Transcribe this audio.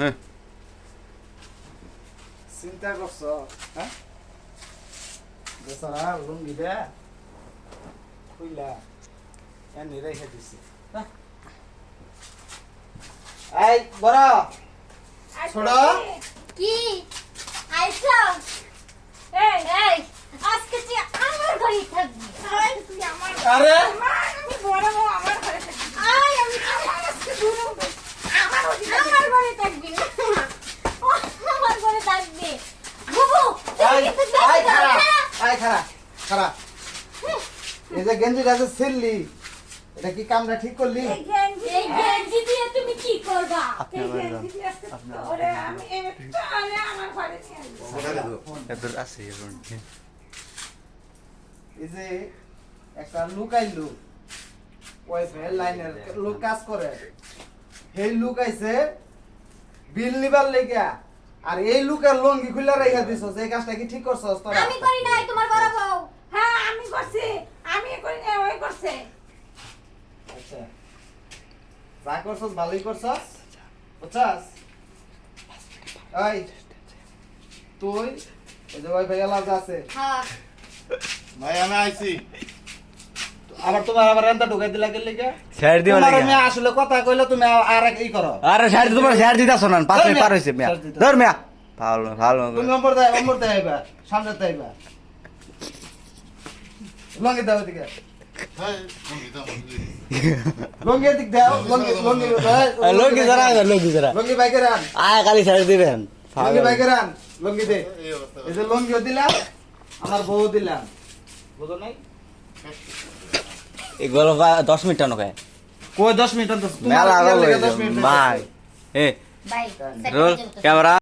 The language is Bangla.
হ্যাঁ। চিন্তা করছ হ্যাঁ বেচারা লুঙ্গি দে খুইলা এনে রেখে দিছি এই বড় ছোড়ো। কি? আইছো। এই। এই আজকে তুই আমার ঘরে থাকবি। আরে আমি বড় বউ আমার ঘরে থাকবি আই আমি আমার আজকে দূর হব আমার আমার ঘরে থাকবি আমার ঘরে থাকবি বুবু দেখতে খারা? এই খারা খারা এই যে গেঞ্জিটা যে ছিললি এটা কি কামটা ঠিক করলি? এই গেঞ্জি দিয়ে তুমি কি করবা? এই বাড়ি গেঞ্জি দিয়ে আজকে ওরে আমি একটা আরে আমার ঘরে নিয়ে আসব। এদের আছে এরকম এই যে একটা লুক আইলো ওয়াইফাই লাইনের লোক কাজ করে। সেই লুক আইছে বিল নিবার লেগা আর এই লুকের লঙ্গি খুলে রেখে দিছ এই কাজটা কি ঠিক করছস তোরা? আমি করি নাই তোমার বড় বউ। হ্যাঁ আমি করছি। আমি করি নাই ওই করছে। আচ্ছা। যা করছস ভালোই করছস। বুঝছস? এই তুই এই যে ওয়াইফাই এলাজ আছে। হ্যাঁ। ভাই আমি আইছি। আবার তোমার আবার এন্তা ঢুকাই দিলা গেলে কে শেয়ার দিবা তোমার লাগে। আমি আসলে কথা কইলে তুমি আর এক ই করো। আরে শেয়ার তোমার শেয়ার দিতাছ না পাঁচ মিনিট পার হইছে মিয়া। ধর মিয়া। ভালো ভালো তুমি অম্বর দেয় অম্বর দেয় আইবা সামনে দেয় আইবা লঙ্গি দাও দিকে বুঝলি লঙ্গি দিক দাও। লঙ্গি লঙ্গি এই, লোকি যারা লোকি লঙ্গি বাইকে রান। আয় খালি শেয়ার দিবেন। লঙ্গি বাইকে রান লঙ্গি দে। এই এই যে লঙ্গিও দিলাম আমার বউ দিলাম। বুঝো নাই? এগুলো দশ মিনিট টানো খায়। কই 10 মিনিট মেলা তোমার আরও কি লাগে 10 মিনিট ভাই। A roll camera.